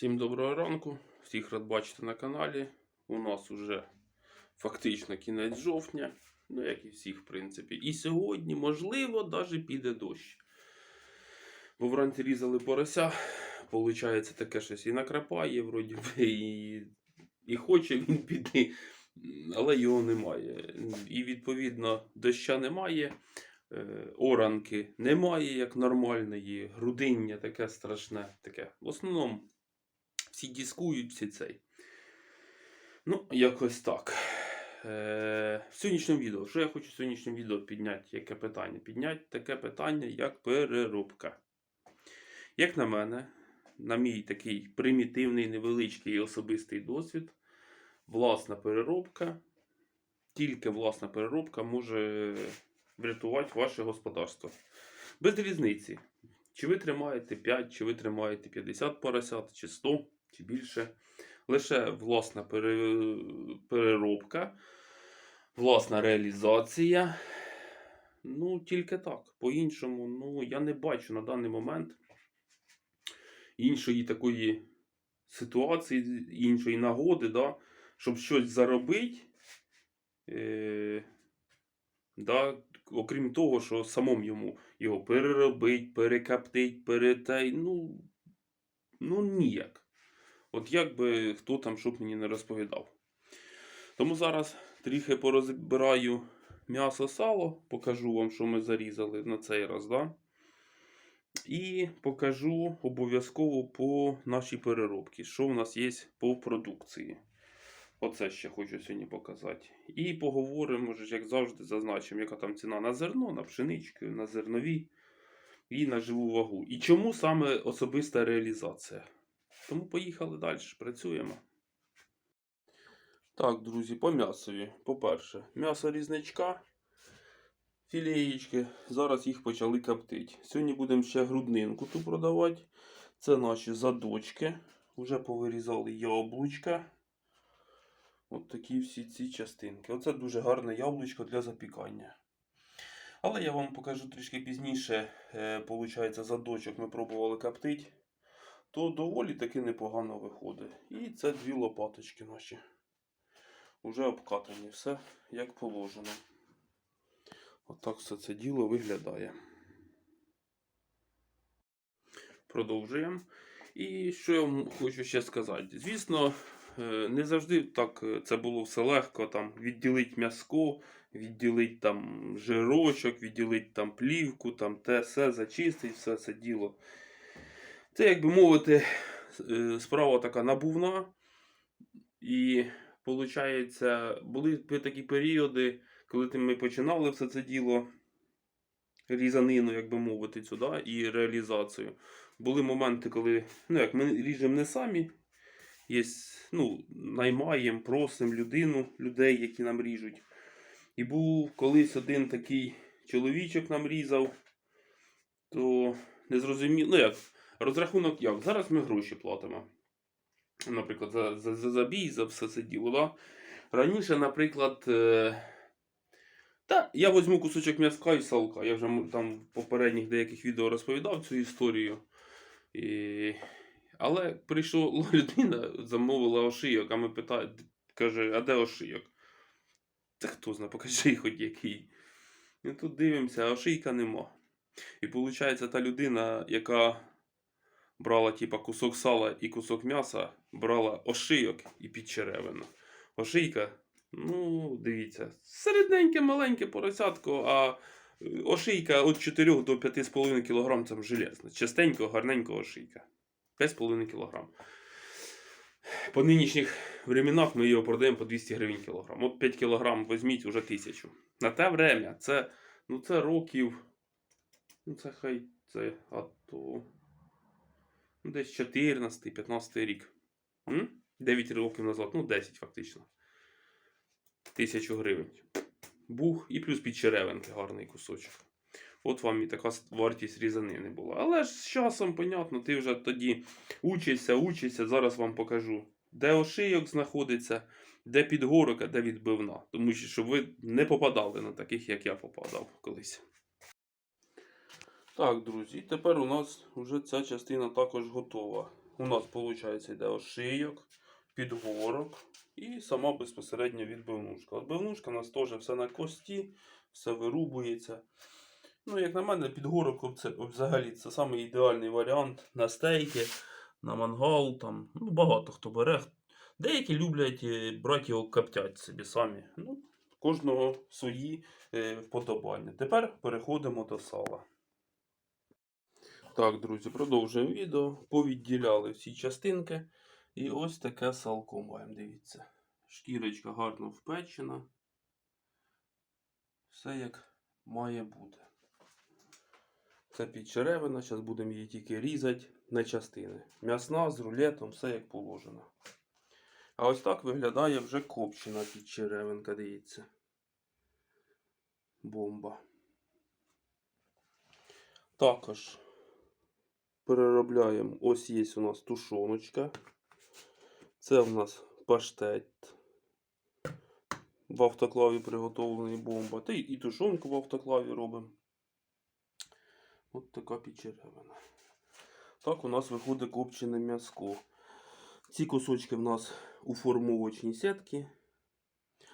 Всім доброго ранку, всіх рад бачити на каналі. У нас уже фактично кінець жовтня, ну як і всіх, в принципі. І сьогодні, можливо, навіть піде дощ. Бо вранці різали порося, виходить, таке щось і накрапає, вроді би, і, і хоче він піти, але його немає. І відповідно доща немає. е, Оранки немає як нормальної, грудиння таке страшне. таке. В основному всі дискують, всі цей. Ну, якось так. Е, в сьогоднішньому відео, що я хочу в сьогоднішньому відео підняти? Яке питання? Підняти таке питання, як переробка. Як на мене, на мій такий примітивний, невеличкий і особистий досвід, власна переробка, тільки власна переробка може врятувати ваше господарство. Без різниці. Чи ви тримаєте 5, чи ви тримаєте 50 поросят, чи 100, чи більше. Лише власна переробка, власна реалізація. Ну, тільки так. По-іншому, ну, я не бачу на даний момент іншої такої ситуації, іншої нагоди, да, щоб щось заробити. Е... Да, окрім того, що самому йому його переробить, перекаптить, перетай, ну, ну ніяк. От як би хто там щоб мені не розповідав. Тому зараз трохи порозбираю м'ясо сало, покажу вам, що ми зарізали на цей раз, да? І покажу обов'язково по нашій переробці, що в нас є по продукції. Оце ще хочу сьогодні показати. І поговоримо, як завжди, зазначимо, яка там ціна на зерно, на пшенички, на зернові і на живу вагу. І чому саме особиста реалізація. Тому поїхали далі, працюємо. Так, друзі, по м'ясові. По-перше, м'ясо різничка, філеєчки. Зараз їх почали коптити. Сьогодні будемо ще груднинку ту продавати. Це наші задочки. Вже повирізали яблучка. От такі всі ці частинки. Оце дуже гарне яблучко для запікання. Але я вам покажу трішки пізніше. Е, получається, задочок ми пробували коптити. То доволі таки непогано виходить. І це дві лопаточки наші. Уже обкатані. Все як положено. Отак все це діло виглядає. Продовжуємо. І що я вам хочу ще сказати? Звісно, е, не завжди так е, це було все легко. Там відділити м'яско, відділити там жирочок, відділити там плівку, там те все зачистити, все це діло. Це, як би мовити, е, справа така набувна. І, виходить, були такі періоди, коли ми починали все це діло, різанину, як би мовити, цю, да, і реалізацію. Були моменти, коли ну, як ми ріжемо не самі, є, ну, наймаємо, просимо людину, людей, які нам ріжуть. І був колись один такий чоловічок нам різав, то не зрозумів, ну як, розрахунок як? Зараз ми гроші платимо. Наприклад, за, за, за забій, за все це діло. Да? Раніше, наприклад, е... та, я візьму кусочок м'язка і салка. Я вже там в попередніх деяких відео розповідав цю історію. І... Але прийшла людина, замовила ошийок, а ми питаємо, каже, а де ошийок? Та хто знає, покажи хоч який. І тут дивимося, а ошийка нема. І виходить, та людина, яка брала типа кусок сала і кусок м'яса, брала ошийок і підчеревину. Ошийка, ну, дивіться, середненьке, маленьке поросятко, а е, ошийка від 4 до 5,5 кг це железно. Частенько, гарненько ошийка. 5,5 кг. По нинішніх временах ми його продаємо по 200 гривень кілограм. От 5 кг візьміть уже 1000. На те время це, ну, це років. Ну, це хай це а то. Ну, десь 14-15 рік. 9 років назад, ну 10 фактично. Тисячу гривень. Бух і плюс під черевинки гарний кусочок. От вам і така вартість різанини була. Але ж з часом, понятно, ти вже тоді учишся, учишся. Зараз вам покажу, де ошийок знаходиться, де підгорок, а де відбивна. Тому що щоб ви не попадали на таких, як я попадав колись. Так, друзі, тепер у нас вже ця частина також готова. у нас виходить йде ошийок, підгорок і сама безпосередньо відбивнушка. Відбивнушка у нас теж все на кості, все вирубується. Ну, як на мене, підгорок це взагалі це самий ідеальний варіант на стейки, на мангал. Там, ну, багато хто бере. Деякі люблять е, брати його коптять собі самі. Ну, кожного свої е, вподобання. Тепер переходимо до сала. Так, друзі, продовжуємо відео. Повідділяли всі частинки. І ось таке салко маємо, дивіться. Шкірочка гарно впечена. Все як має бути. Це підчеревина, зараз будемо її тільки різати на частини. М'ясна з рулетом, все як положено. А ось так виглядає вже копчена підчеревинка, дивіться. Бомба. Також переробляємо. Ось є у нас тушоночка. Це у нас паштет. В автоклаві приготовлений бомба. Та і тушонку в автоклаві робимо. От така підчеревина. Так у нас виходить копчене м'яско. Ці кусочки в нас у формовочній сітці.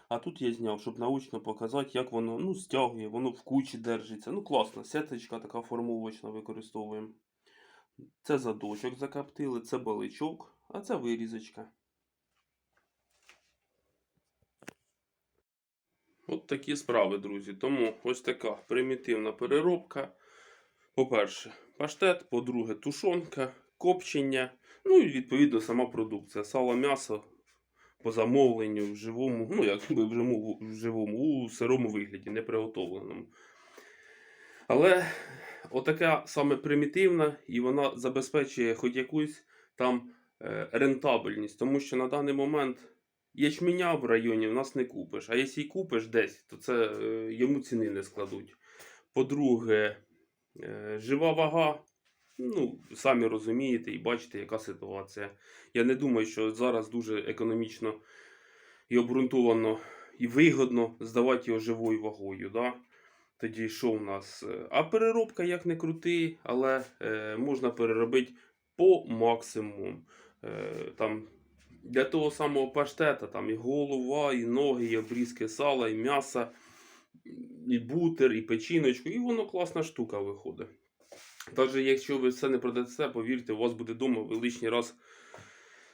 А тут я зняв, щоб наочно показати, як воно ну, стягує, воно в кучі держиться. Ну, класно, сеточка така формовочна використовуємо. Це задочок закоптили, це баличок, а це вирізочка. От такі справи, друзі. Тому ось така примітивна переробка. По-перше, паштет, по-друге, тушонка, копчення. Ну і відповідно сама продукція. Сало, м'ясо по замовленню в живому, ну якби в живому, в живому, у сирому вигляді, не приготовленому. Але отака саме примітивна, і вона забезпечує хоч якусь там е, рентабельність, тому що на даний момент ячменя в районі в нас не купиш. А якщо й купиш десь, то це е, йому ціни не складуть. По-друге, е, жива вага. Ну, самі розумієте і бачите, яка ситуація. Я не думаю, що зараз дуже економічно і обґрунтовано і вигодно здавати його живою вагою. Да? Тоді що у нас? Е, А переробка як не крути, але е, можна переробити по максимуму. Е, там, для того самого паштета там і голова, і ноги, і обрізки сала, і м'яса, і бутер, і печіночку, і воно класна штука виходить. Навіть якщо ви все не продасте, повірте, у вас буде вдома, ви лишній раз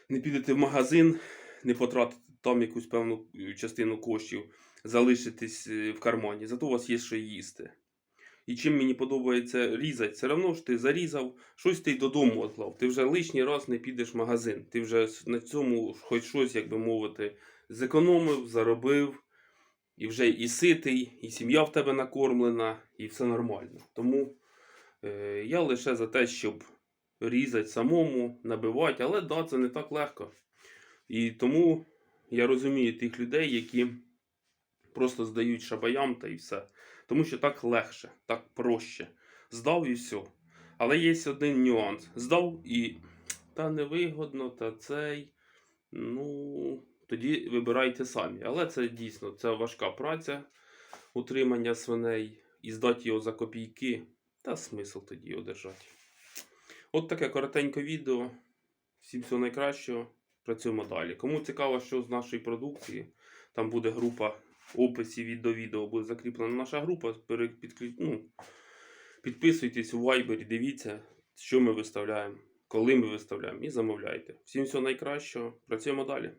не підете в магазин, не потратите там якусь певну е, частину коштів, залишитесь е, в кармані. Зато у вас є що їсти. І чим мені подобається різати, все одно ж ти зарізав, щось ти й додому відклав. Ти вже лишній раз не підеш в магазин. Ти вже на цьому хоч щось, як би мовити, зекономив, заробив, і вже і ситий, і сім'я в тебе накормлена, і все нормально. Тому е, я лише за те, щоб різати самому, набивати, але да, це не так легко. І тому я розумію тих людей, які просто здають шабаям та і все. Тому що так легше, так проще. Здав і все. Але є один нюанс. Здав і та невигодно, та цей. Ну, тоді вибирайте самі. Але це дійсно це важка праця утримання свиней і здати його за копійки. Та смисл тоді його держати. От таке коротеньке відео. Всім всього найкращого. Працюємо далі. Кому цікаво, що з нашої продукції, там буде група описі від до відео буде закріплена наша група. Пере- ну, підписуйтесь у Viber, дивіться, що ми виставляємо, коли ми виставляємо, і замовляйте. Всім всього найкращого. Працюємо далі.